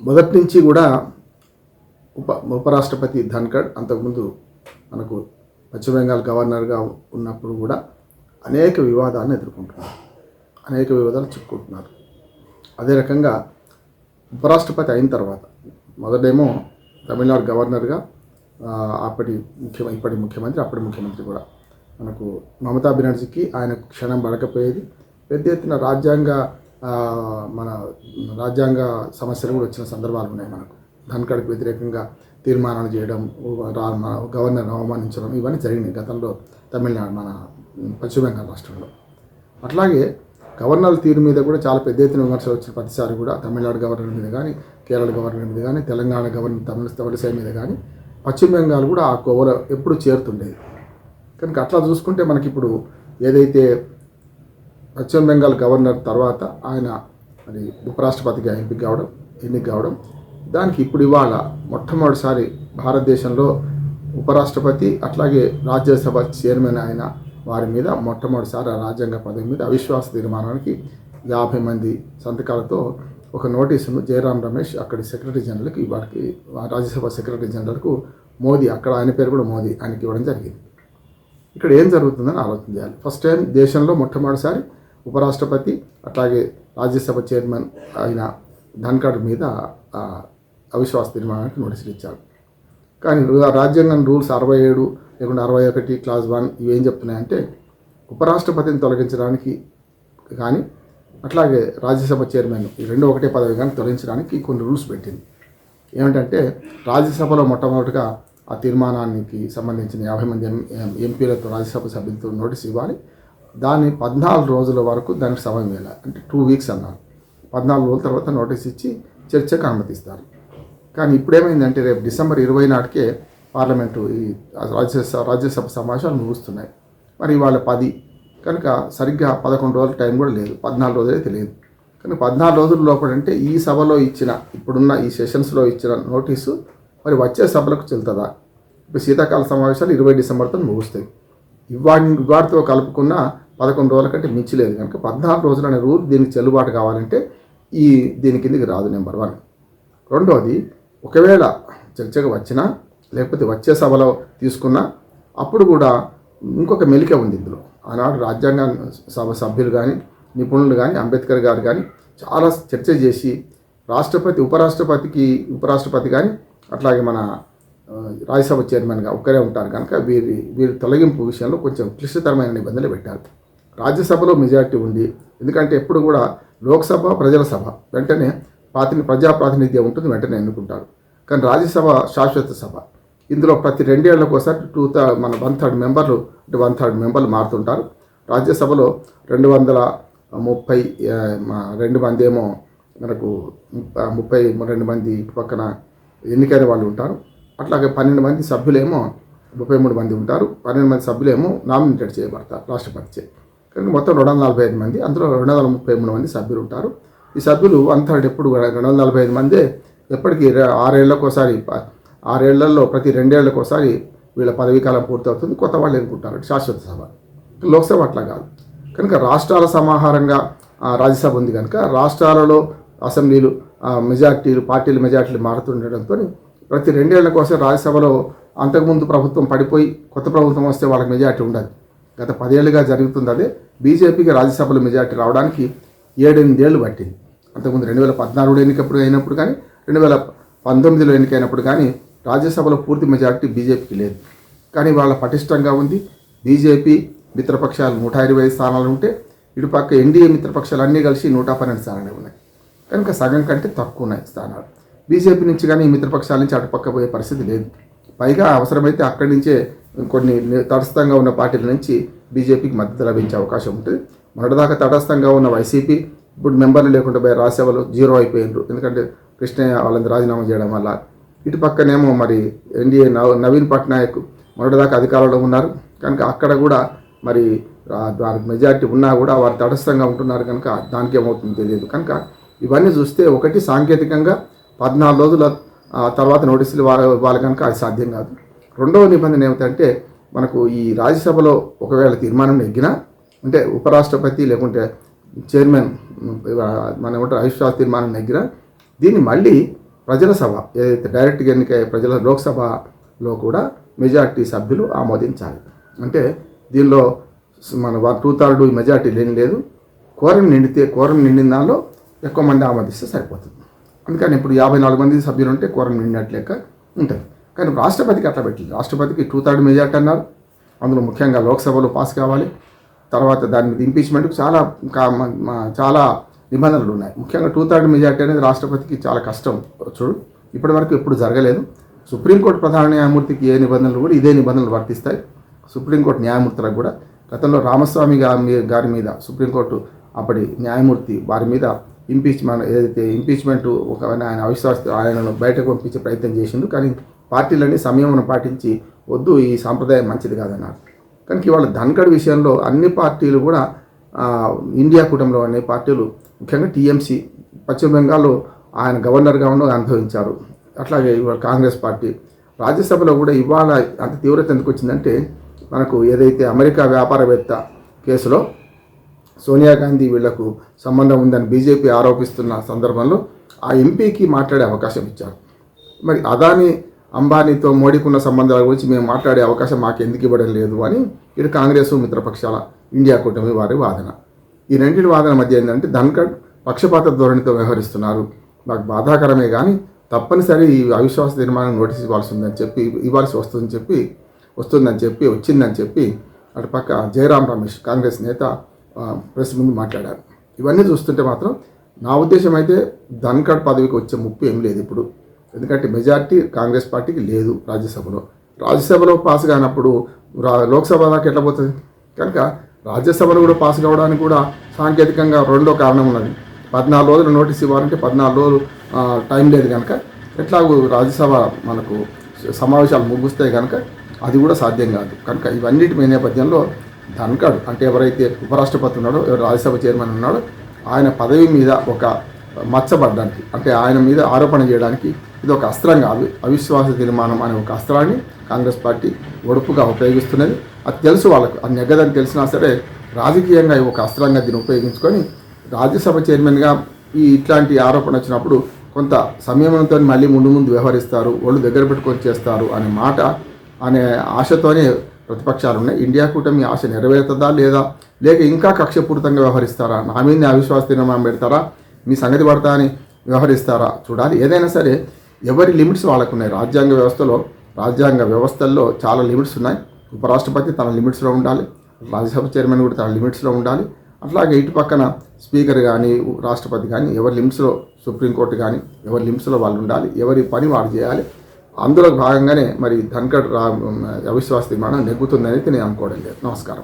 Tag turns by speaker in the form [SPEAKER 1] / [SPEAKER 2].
[SPEAKER 1] మొదటి నుంచి కూడా ఉప ఉపరాష్ట్రపతి ధన్కడ్ అంతకుముందు మనకు పశ్చిమ బెంగాల్ గవర్నర్గా ఉన్నప్పుడు కూడా అనేక వివాదాలను ఎదుర్కొంటున్నారు. అనేక వివాదాలు చిక్కుంటున్నారు అదే రకంగా ఉపరాష్ట్రపతి అయిన తర్వాత మొదటేమో తమిళనాడు గవర్నర్గా అప్పటి ముఖ్య ఇప్పటి ముఖ్యమంత్రి అప్పటి ముఖ్యమంత్రి కూడా మనకు మమతా బెనర్జీకి ఆయన క్షణం పడకపోయేది. పెద్ద ఎత్తున రాజ్యాంగ మన రాజ్యాంగ సమస్యలు కూడా వచ్చిన సందర్భాలు ఉన్నాయి మనకు. ధన్కడ్కి వ్యతిరేకంగా తీర్మానాలు చేయడం రా- మన గవర్నర్ అవమానించడం ఇవన్నీ జరిగినాయి గతంలో తమిళనాడు మన పశ్చిమ బెంగాల్ రాష్ట్రంలో. అట్లాగే గవర్నర్ తీరు మీద కూడా చాలా పెద్ద ఎత్తున విమర్శలు వచ్చిన ప్రతిసారి కూడా తమిళనాడు గవర్నర్ మీద కానీ కేరళ గవర్నర్ మీద కానీ తెలంగాణ గవర్నర్ తమిళ తమిళసై మీద కానీ పశ్చిమ బెంగాల్ కూడా ఆ కోవలో ఎప్పుడు చేరుతుండేది. కనుక అట్లా చూసుకుంటే మనకి ఇప్పుడు ఏదైతే పశ్చిమ బెంగాల్ గవర్నర్ తర్వాత ఆయన మరి ఉపరాష్ట్రపతిగా ఎంపిక కావడం ఎన్నిక కావడం. దానికి ఇప్పుడు ఇవాళ మొట్టమొదటిసారి భారతదేశంలో ఉపరాష్ట్రపతి అట్లాగే రాజ్యసభ చైర్మన్ ఆయన వారి మీద మొట్టమొదటిసారి రాజ్యాంగ పదవి మీద అవిశ్వాస తీర్మానానికి యాభై మంది సంతకాలతో ఒక నోటీసును జయరాం రమేష్ అక్కడి సెక్రటరీ జనరల్కి వారికి రాజ్యసభ సెక్రటరీ జనరల్కు మోదీ అక్కడ ఆయన పేరు కూడా మోదీ ఆయనకి ఇవ్వడం జరిగింది. ఇక్కడ ఏం జరుగుతుందని ఆలోచన చేయాలి. ఫస్ట్ టైం దేశంలో మొట్టమొదటిసారి ఉపరాష్ట్రపతి అట్లాగే రాజ్యసభ చైర్మన్ అయిన ధన్కడ్ మీద అవిశ్వాస తీర్మానానికి నోటీసులు ఇచ్చారు. కానీ రాజ్యాంగం రూల్స్ అరవై ఏడు లేకుండా అరవై ఒకటి క్లాస్ వన్ ఇవి ఏం చెప్తున్నాయంటే ఉపరాష్ట్రపతిని తొలగించడానికి కానీ అట్లాగే రాజ్యసభ చైర్మన్ ఈ రెండు ఒకటే పదవి కానీ తొలగించడానికి కొన్ని రూల్స్ పెట్టింది. ఏమిటంటే రాజ్యసభలో మొట్టమొదటిగా ఆ తీర్మానానికి సంబంధించిన యాభై మంది ఎం ఎం- ఎంపీలతో రాజ్యసభ సభ్యులతో నోటీస్ ఇవ్వాలి. దాన్ని పద్నాలుగు రోజుల వరకు దానికి సమయం వేయాలి. అంటే టూ వీక్స్ అన్నారు. పద్నాలుగు రోజుల తర్వాత నోటీస్ ఇచ్చి చర్చకు అనుమతిస్తారు. కానీ ఇప్పుడేమైందంటే రేపు డిసెంబర్ ఇరవై నాటికే పార్లమెంటు ఈ రాజ్యసభ రాజ్యసభ సమావేశాలు ముగుస్తున్నాయి. మరి ఇవాళ పది. కనుక సరిగ్గా పదకొండు రోజుల టైం కూడా లేదు. పద్నాలుగు రోజులే తెలియదు. కానీ పద్నాలుగు రోజుల లోపల అంటే ఈ సభలో ఇచ్చిన ఇప్పుడున్న ఈ సెషన్స్లో ఇచ్చిన నోటీసు మరి వచ్చే సభలకు చెల్తుందా ఇప్పుడు శీతాకాల సమావేశాలు ఇరవై డిసెంబర్తో ముగుస్తాయి. ఇవాడి ఇవాడితో కలుపుకున్న పదకొండు రోజుల కంటే మించలేదు కనుక పద్నాలుగు రోజులు అనే రూల్ దీనికి చెల్లుబాటు కావాలంటే ఈ దీని కిందకి రాదు నెంబర్ వన్. రెండవది ఒకవేళ చర్చకు వచ్చినా లేకపోతే వచ్చే సభలో తీసుకున్నా అప్పుడు కూడా ఇంకొక మెలిక ఉంది ఇందులో. ఆనాడు రాజ్యాంగ సభ సభ్యులు కానీ నిపుణులు కానీ అంబేద్కర్ గారు కానీ చాలా చర్చ చేసి రాష్ట్రపతి ఉపరాష్ట్రపతికి ఉపరాష్ట్రపతి కానీ అట్లాగే మన రాజ్యసభ చైర్మన్గా ఒక్కరే ఉంటారు. కనుక వీరి వీరి తొలగింపు విషయంలో కొంచెం క్లిష్టతరమైన నిబంధనలు పెట్టారు. రాజ్యసభలో మెజార్టీ ఉంది. ఎందుకంటే ఎప్పుడు కూడా లోక్సభ ప్రజల సభ వెంటనే ప్రాతిని ప్రజా ప్రాతినిధ్యం ఉంటుంది వెంటనే ఎన్నుకుంటారు. కానీ రాజ్యసభ శాశ్వత సభ. ఇందులో ప్రతి రెండేళ్ళకు ఒకసారి టూ థర్డ్ మన వన్ థర్డ్ మెంబర్లు అంటే వన్ థర్డ్ మెంబర్లు మారుతుంటారు. రాజ్యసభలో రెండు వందల ముప్పై రెండు మంది ఏమో మనకు ముప్పై రెండు మంది ఇటు పక్కన ఎన్నికైన వాళ్ళు ఉంటారు. అట్లాగే పన్నెండు మంది సభ్యులేమో ముప్పై మూడు మంది ఉంటారు. పన్నెండు మంది సభ్యులేమో నామినేటెడ్ చేయబడతారు రాష్ట్రపతి కనుక మొత్తం రెండు వందల నలభై ఐదు మంది అందులో రెండు వందల ముప్పై మూడు మంది సభ్యులు ఉంటారు ఈ సభ్యులు వన్ ఎప్పుడు రెండు వందల నలభై ఐదు మందే ఎప్పటికీ రె- ఒకసారి ప- ఆరేళ్ళలో ప్రతి రెండేళ్ళకు ఒకసారి వీళ్ళ పదవీ కాలం పూర్తవుతుంది. కొత్త వాళ్ళు ఎన్నుకుంటారు శాశ్వత సభ. లోక్సభ అట్లా కాదు. కనుక రాష్ట్రాల సమాహారంగా రాజ్యసభ ఉంది కనుక రాష్ట్రాలలో అసెంబ్లీలు మెజార్టీలు పార్టీలు మెజార్టీలు మారుతుండడంతో ప్రతి రెండేళ్ళ కోసం రాజ్యసభలో అంతకుముందు ప్రభుత్వం పడిపోయి కొత్త ప్రభుత్వం వస్తే వాళ్ళకి మెజార్టీ ఉండదు. గత పదేళ్ళుగా జరుగుతుంది అదే బీజేపీకి రాజ్యసభలో మెజార్టీ రావడానికి ఏడెనిమిదేళ్ళు పట్టింది. అంతకుముందు రెండు వేల పద్నాలుగులో ఎన్నికప్పుడు అయినప్పుడు కానీ రెండు వేల పంతొమ్మిదిలో ఎన్నికైనప్పుడు కానీ రాజ్యసభలో పూర్తి మెజార్టీ బీజేపీకి లేదు. కానీ వాళ్ళ పటిష్టంగా ఉంది బీజేపీ మిత్రపక్షాలు నూట ఇరవై ఐదు స్థానాలు ఉంటే ఇటుపక్క ఎన్డీఏ మిత్రపక్షాలు అన్నీ కలిసి నూట పన్నెండు స్థానాలు ఉన్నాయి. కనుక సగం కంటే తక్కువ ఉన్నాయి స్థానాలు. బీజేపీ నుంచి కానీ ఈ మిత్రపక్షాల నుంచి అటుపక్క పోయే పరిస్థితి లేదు. పైగా అవసరమైతే అక్కడి నుంచే కొన్ని తటస్థంగా ఉన్న పార్టీల నుంచి బీజేపీకి మద్దతు లభించే అవకాశం ఉంటుంది మొన్నటిదాకా తటస్థంగా ఉన్న వైసీపీ ఇప్పుడు మెంబర్లు లేకుండా పోయి రాజ్యసభలో జీరో అయిపోయినారు. ఎందుకంటే కృష్ణయ్య వాళ్ళని రాజీనామా చేయడం వల్ల ఇటు పక్కనేమో మరి ఎన్డీఏ నవ నవీన్ పట్నాయక్ మొన్నటిదాకా అధికారంలో ఉన్నారు. కనుక అక్కడ కూడా మరి ఆ- వారికి మెజారిటీ ఉన్నా కూడా వారు తటస్థంగా ఉంటున్నారు కనుక దానికి ఏమవుతుందో తెలియదు. కనుక ఇవన్నీ చూస్తే ఒకటి సాంకేతికంగా పద్నాలుగు రోజుల ఆ, తర్వాత నోటీసులు వాళ్ళ వాళ్ళ కనుక అది సాధ్యం కాదు. రెండవ నిబంధన ఏమిటంటే మనకు ఈ రాజ్యసభలో ఒకవేళ తీర్మానం నెగ్గినా అంటే ఉపరాష్ట్రపతి లేకుంటే చైర్మన్ మన ఏమంటారు అవిశ్వాస తీర్మానం నెగ్గినా దీన్ని మళ్ళీ ప్రజల సభ ఏదైతే డైరెక్ట్గా ఎన్నిక ప్రజల లోక్సభలో కూడా మెజార్టీ సభ్యులు ఆమోదించాలి. అంటే దీనిలో మన టూ థర్డ్ మెజార్టీ లేని లేదు. కోరం నిండితే కోరం నిండిన దానిలో ఎక్కువ మంది ఆమోదిస్తే సరిపోతుంది. అందుకని ఇప్పుడు యాభై నాలుగు మంది సభ్యులు ఉంటే కోరం నిండినట్లేక ఉంటుంది. కానీ రాష్ట్రపతికి అట్లా పెట్టింది రాష్ట్రపతికి టూ థర్డ్ మెజార్టీ అన్నారు. అందులో ముఖ్యంగా లోక్సభలో పాస్ కావాలి. తర్వాత దాని మీద ఇంపీచ్మెంట్కి చాలా చాలా నిబంధనలు ఉన్నాయి. ముఖ్యంగా టూ థర్డ్ మెజార్టీ అనేది రాష్ట్రపతికి చాలా కష్టం. చూడు ఇప్పటి వరకు ఎప్పుడు జరగలేదు. సుప్రీంకోర్టు ప్రధాన న్యాయమూర్తికి ఏ నిబంధనలు కూడా ఇదే నిబంధనలు వర్తిస్తాయి. సుప్రీంకోర్టు న్యాయమూర్తులకు కూడా. గతంలో రామస్వామి గారి మీ- గారి మీద సుప్రీంకోర్టు అప్పటి న్యాయమూర్తి వారి మీద ఇంపీచ్మెంట్ ఏదైతే ఇంపీచ్మెంట్ ఒక ఆయన అవిశ్వాస ఆయనను బయటకు పంపించే ప్రయత్నం చేసిండు. కానీ పార్టీలన్నీ సంయమనం పాటించి వద్దు ఈ సాంప్రదాయం మంచిది కాదన్నారు. కనుక ఇవాళ ధన్కడ్ విషయంలో అన్ని పార్టీలు కూడా ఇండియా కూటమిలో అనే పార్టీలు ముఖ్యంగా టీఎంసీ పశ్చిమ బెంగాల్లో ఆయన గవర్నర్గా ఉన్న అనుభవించారు. అట్లాగే ఇవాళ కాంగ్రెస్ పార్టీ రాజ్యసభలో కూడా ఇవాళ అంత తీవ్రత ఎందుకు వచ్చిందంటే మనకు ఏదైతే అమెరికా వ్యాపారవేత్త కేసులో సోనియా గాంధీ వీళ్ళకు సంబంధం ఉందని బీజేపీ ఆరోపిస్తున్న సందర్భంలో ఆ ఎంపీకి మాట్లాడే అవకాశం ఇచ్చారు. మరి అదాని అంబానీతో మోడీకున్న సంబంధాల గురించి మేము మాట్లాడే అవకాశం మాకు ఎందుకు ఇవ్వడం లేదు అని ఇటు కాంగ్రెస్ మిత్రపక్షాల ఇండియా కూటమి వారి వాదన. ఈ రెండింటి వాదన మధ్య ఏంటంటే ధన్కడ్ పక్షపాత ధోరణితో వ్యవహరిస్తున్నారు. నాకు బాధాకరమే కానీ తప్పనిసరి ఈ అవిశ్వాస తీర్మానం నోటీస్ ఇవ్వాల్సి ఉందని చెప్పి ఇవ్వాల్సి వస్తుందని చెప్పి వస్తుందని చెప్పి వచ్చిందని చెప్పి అటుపక్క జయరాం రమేష్ కాంగ్రెస్ నేత ప్రెస్ ముందు మాట్లాడారు. ఇవన్నీ చూస్తుంటే మాత్రం నా ఉద్దేశం అయితే ధన్కడ్ పదవికి వచ్చే ముప్పు ఏం లేదు ఇప్పుడు. ఎందుకంటే మెజార్టీ కాంగ్రెస్ పార్టీకి లేదు రాజ్యసభలో. రాజ్యసభలో పాస్ కానప్పుడు రా లోక్సభ దాకా ఎట్లా పోతుంది? కనుక రాజ్యసభలో కూడా పాస్ కావడానికి కూడా సాంకేతికంగా రెండో కారణం ఉన్నది. పద్నాలుగు రోజులు నోటీస్ ఇవ్వాలంటే పద్నాలుగు రోజులు టైం లేదు కనుక ఎట్లాగూ రాజ్యసభ మనకు సమావేశాలు ముగుస్తాయి కనుక అది కూడా సాధ్యం కాదు. కనుక ఇవన్నిటి మీ నేపథ్యంలో ధన్కడ్ అంటే ఎవరైతే ఉపరాష్ట్రపతి ఉన్నాడో ఎవరు రాజ్యసభ చైర్మన్ ఉన్నాడో ఆయన పదవి మీద ఒక మచ్చబడ్డానికి అంటే ఆయన మీద ఆరోపణ చేయడానికి ఇది ఒక అస్త్రంగా అవి అవిశ్వాస తీర్మానం అనే ఒక అస్త్రాన్ని కాంగ్రెస్ పార్టీ ఒడుపుగా ఉపయోగిస్తున్నది. అది తెలుసు వాళ్ళకు అది నెగ్గదని తెలిసినా సరే రాజకీయంగా ఒక అస్త్రంగా దీన్ని ఉపయోగించుకొని రాజ్యసభ చైర్మన్గా ఈ ఇట్లాంటి ఆరోపణ వచ్చినప్పుడు కొంత సంయమనంతో మళ్ళీ ముందు ముందు వ్యవహరిస్తారు వాళ్ళు దగ్గర పెట్టుకొని చేస్తారు అనే మాట అనే ఆశతోనే ప్రతిపక్షాలు ఉన్నాయి. ఇండియా కూటమి ఆశ నెరవేరుతుందా లేదా? లేక ఇంకా కక్షపూరితంగా వ్యవహరిస్తారా? నా మీద అవిశ్వాస తీర్మానం పెడతారా? మీ సంగతి పడతా అని వ్యవహరిస్తారా? చూడాలి. ఏదైనా సరే ఎవరి లిమిట్స్ వాళ్ళకు ఉన్నాయి రాజ్యాంగ వ్యవస్థలో రాజ్యాంగ వ్యవస్థల్లో చాలా లిమిట్స్ ఉన్నాయి. ఉపరాష్ట్రపతి తన లిమిట్స్లో ఉండాలి. రాజ్యసభ చైర్మన్ కూడా తన లిమిట్స్లో ఉండాలి. అట్లాగే ఇటు పక్కన స్పీకర్ కానీ రాష్ట్రపతి కానీ ఎవరి లిమిట్స్లో సుప్రీంకోర్టు కానీ ఎవరి లిమిట్స్లో వాళ్ళు ఉండాలి. ఎవరి పని వాడు చేయాలి. అందులో భాగంగానే మరి ధన్కడ్ రా అవిశ్వాస తీర్మానం నెగ్గుతుందని అయితే నేను అనుకోవడం లేదు. నమస్కారం.